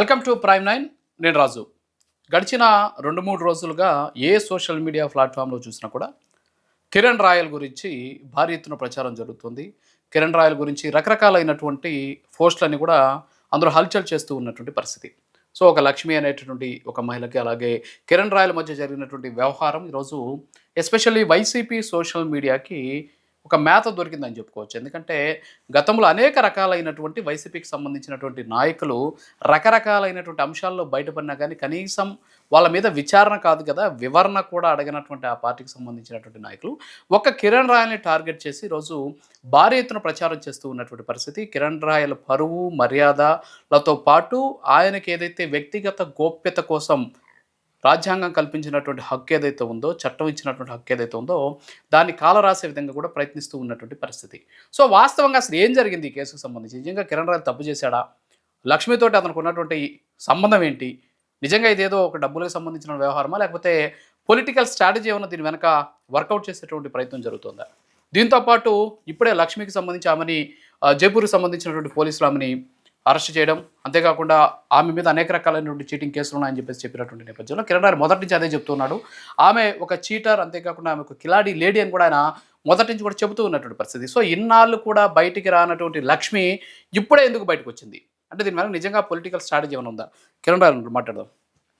Welcome to prime nine నేను రాజు. గడిచిన రెండు మూడు రోజులుగా ఏ సోషల్ మీడియా ప్లాట్ఫామ్లో చూసినా కూడా కిరణ్ రాయల్ గురించి భారీ ఎత్తున ప్రచారం జరుగుతుంది. కిరణ్ రాయల్ గురించి రకరకాలైనటువంటి పోస్టులన్నీ కూడా అందరూ హల్చల్ చేస్తూ ఉన్నటువంటి పరిస్థితి. సో ఒక లక్ష్మి అనేటటువంటి ఒక మహిళకి అలాగే కిరణ్ రాయల్ మధ్య జరిగినటువంటి వ్యవహారం ఈరోజు ఎస్పెషల్లీ వైసీపీ సోషల్ మీడియాకి ఒక మేత దొరికిందని చెప్పుకోవచ్చు. ఎందుకంటే గతంలో అనేక రకాలైనటువంటి వైసీపీకి సంబంధించినటువంటి నాయకులు రకరకాలైనటువంటి అంశాల్లో బయటపడినా కానీ కనీసం వాళ్ళ మీద విచారణ కాదు కదా వివరణ కూడా అడగినటువంటి ఆ పార్టీకి సంబంధించినటువంటి నాయకులు. ఒక కిరణ్ రాయల్ని టార్గెట్ చేసి ఈరోజు భారీ ఎత్తున ప్రచారం చేస్తూ ఉన్నటువంటి పరిస్థితి. కిరణ్ రాయల పరువు మర్యాదలతో పాటు ఆయనకి ఏదైతే వ్యక్తిగత గోప్యత కోసం రాజ్యాంగం కల్పించినటువంటి హక్కు ఏదైతే ఉందో చట్టం ఇచ్చినటువంటి హక్కు ఏదైతే ఉందో దాన్ని కాలరాసే విధంగా కూడా ప్రయత్నిస్తూ ఉన్నటువంటి పరిస్థితి. సో వాస్తవంగా అసలు ఏం జరిగింది ఈ కేసుకు సంబంధించి? నిజంగా కిరణ్ రాజు తప్పు చేశాడా? లక్ష్మితోటి అతనికి ఉన్నటువంటి సంబంధం ఏంటి? నిజంగా ఇదేదో ఒక డబ్బులకు సంబంధించిన వ్యవహారమా? లేకపోతే పొలిటికల్ స్ట్రాటజీ ఏమైనా దీని వెనక వర్కౌట్ చేసేటువంటి ప్రయత్నం జరుగుతుందా? దీంతో పాటు ఇప్పుడే లక్ష్మికి సంబంధించి ఆమెని జైపూర్కి సంబంధించినటువంటి పోలీసులు ఆమెని అరెస్ట్ చేయడం అంతేకాకుండా ఆమె మీద అనేక రకాలైనటువంటి చీటింగ్ కేసులు ఉన్నాయని చెప్పేసి చెప్పినటువంటి నేపథ్యంలో కిరణ్ గారు మొదటి నుంచి అదే చెప్తున్నాడు. ఆమె ఒక చీటర్ అంతేకాకుండా ఆమె ఒక కిలాడి లేడీ అని కూడా ఆయన మొదటి నుంచి కూడా చెబుతూ ఉన్నటువంటి పరిస్థితి. సో ఇన్నాళ్ళు కూడా బయటికి రానటువంటి లక్ష్మి ఇప్పుడే ఎందుకు బయటకు వచ్చింది? అంటే దీని మీద నిజంగా పొలిటికల్ స్ట్రాటజీ ఏమైనా ఉందా? కిరణ్ రాయల్ మాట్లాడదాం.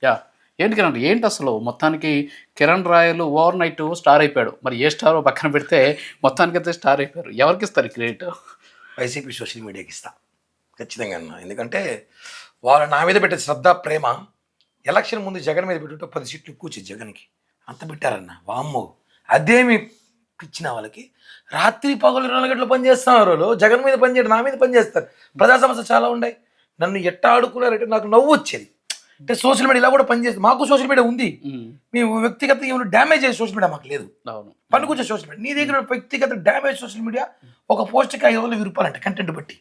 యా. ఏంటి కిరణ్ ఏంటి అసలు? మొత్తానికి కిరణ్ రాయలు ఓవర్ నైట్ స్టార్ అయిపోయాడు. మరి ఏ స్టారో పక్కన పెడితే మొత్తానికి అయితే స్టార్ అయిపోయారు. ఎవరికి ఇస్తారు క్రెడిట్? వైసీపీ సోషల్ మీడియాకి ఇస్తా. ఖచ్చితంగా అన్న ఎందుకంటే వాళ్ళు నా మీద పెట్టే శ్రద్ధ ప్రేమ ఎలక్షన్ ముందు జగన్ మీద పెట్టుకుంటే పది సీట్లు కూర్చో జగన్కి. అంత పెట్టారన్న. వామ్మో. అదేమి పిచ్చిన వాళ్ళకి. రాత్రి పగలు రెండు నాలుగు గంటలు పనిచేస్తున్నారు వాళ్ళు. జగన్ మీద పనిచేయడం నా మీద పనిచేస్తారు ప్రజా సమస్య చాలా ఉన్నాయి. నన్ను ఎట్ట ఆడుకున్నారంటే నాకు నవ్వు వచ్చేది. అంటే సోషల్ మీడియా ఇలా కూడా పనిచేస్తుంది. మాకు సోషల్ మీడియా ఉంది. మీ వ్యక్తిగత ఏమైనా డ్యామేజ్ అయ్యే సోషల్ మీడియా మాకు లేదు. పనికొచ్చే సోషల్ మీడియా. నీ దగ్గర వ్యక్తిగత డ్యామేజ్ సోషల్ మీడియా ఒక పోస్ట్కి ఐదు వందలు అంట కంటెంట్ బట్టి.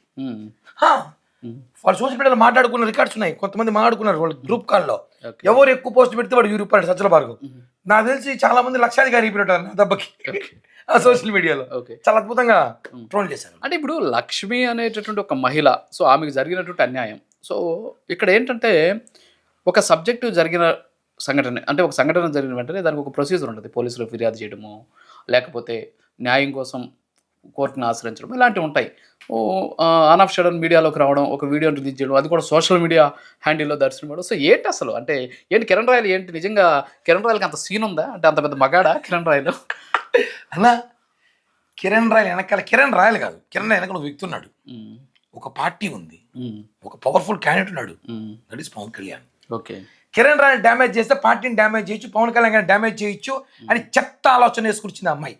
వాళ్ళు సోషల్ మీడియాలో మాట్లాడుకున్న రికార్డ్స్ ఉన్నాయి. కొంతమంది మాట్లాడుకున్నారు వాళ్ళు గ్రూప్ కాల్లో. ఎవరు ఎక్కువ పోస్ట్ పెడితే వాడు రూపాయలు సజ్జల భార్గవ్ నాకు తెలిసి చాలా మంది లక్షాధికారి అయిపోయినట్టు నా దెబ్బకి. ఆ సోషల్ మీడియాలో. ఓకే. చాలా అద్భుతంగా ట్రోల్ చేశారు. అంటే ఇప్పుడు లక్ష్మి అనేటటువంటి ఒక మహిళ సో ఆమెకు జరిగినటువంటి అన్యాయం. సో ఇక్కడ ఏంటంటే ఒక సబ్జెక్టు జరిగిన సంఘటన అంటే ఒక సంఘటన జరిగిన వెంటనే దానికి ఒక ప్రొసీజర్ ఉంటుంది. పోలీసులకు ఫిర్యాదు చేయడము లేకపోతే న్యాయం కోసం కోర్టును ఆశ్రయించడం ఇలాంటివి ఉంటాయి. ఓ ఆన్ ఆఫ్ షడన్ మీడియాలోకి రావడం ఒక వీడియో రిలీజ్ చేయడం అది కూడా సోషల్ మీడియా హ్యాండిల్లో దర్శనం ఇవ్వడం. సో ఏంటి అసలు? అంటే ఏంటి కిరణ్ రాయల్ ఏంటి? నిజంగా కిరణ్ రాయల్కి అంత సీన్ ఉందా? అంటే అంత పెద్ద మగాడా కిరణ్ రాయల్? అన్నా కిరణ్ రాయల్ వెనకాల కిరణ్ రాయల్ కాదు కిరణ్ వెనకాల ఒక వ్యక్తి ఉన్నాడు. ఒక పార్టీ ఉంది. ఒక పవర్ఫుల్ క్యాండిడేట్ ఉన్నాడు. That is Pawan Kalyan okay. Kiran Royal damage చేస్తే పార్టీని డ్యామేజ్ చేయొచ్చు పవన్ కళ్యాణ్ గారిని డ్యామేజ్ చేయొచ్చు అని చెత్త ఆలోచన వేసుకొచ్చింది అమ్మాయి.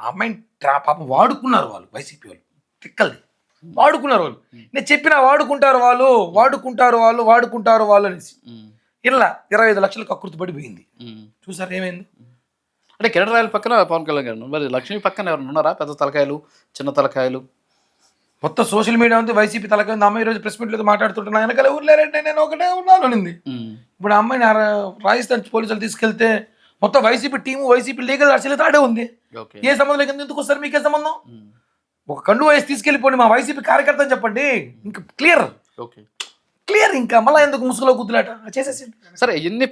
ఆ అమ్మాయిని పాపం వాడుకున్నారు వాళ్ళు వైసీపీ వాళ్ళు. తిక్కల్ది. వాడుకున్నారు వాళ్ళు. నేను చెప్పిన వాడుకుంటారు వాళ్ళు వాడుకుంటారు వాళ్ళు వాడుకుంటారు వాళ్ళు అనేసి. ఇలా ఇరవై ఐదు లక్షలకు అకృతి పడిపోయింది. చూసారు ఏమైంది? అంటే కిరణ్ రాయల్ పక్కన పవన్ కళ్యాణ్ గారు. మరి లక్ష్మి పక్కన ఎవరైనా ఉన్నారా? పెద్ద తలకాయలు చిన్న తలకాయలు? మొత్తం సోషల్ మీడియా ఉంది వైసీపీ తలక ఉంది. అమ్మాయి ఈరోజు ప్రెస్ మీట్లో మాట్లాడుతుంటున్నా. వెనకాల ఎవరు లేరంటే నేను ఒకటే ఉన్నాను అనింది. ఇప్పుడు ఆ అమ్మాయిని రాజస్థాన్ పోలీసులు తీసుకెళ్తే మొత్తం వైసీపీ టీము వైసీపీ లీగల్ అసలు తాడే ఉంది. ఏ సంబంధం లేకుండా ఎందుకు వస్తారు? మీకే సంబంధం? ఒక కండు వేసి తీసుకెళ్ళిపోండి మా వైసీపీ కార్యకర్త అని చెప్పండి. ఇంకా క్లియర్. క్లియర్ ఇంకా. మళ్ళీ ఎందుకు ముసుగులో గుద్దులాట? చేసేసి సరే ఎన్ని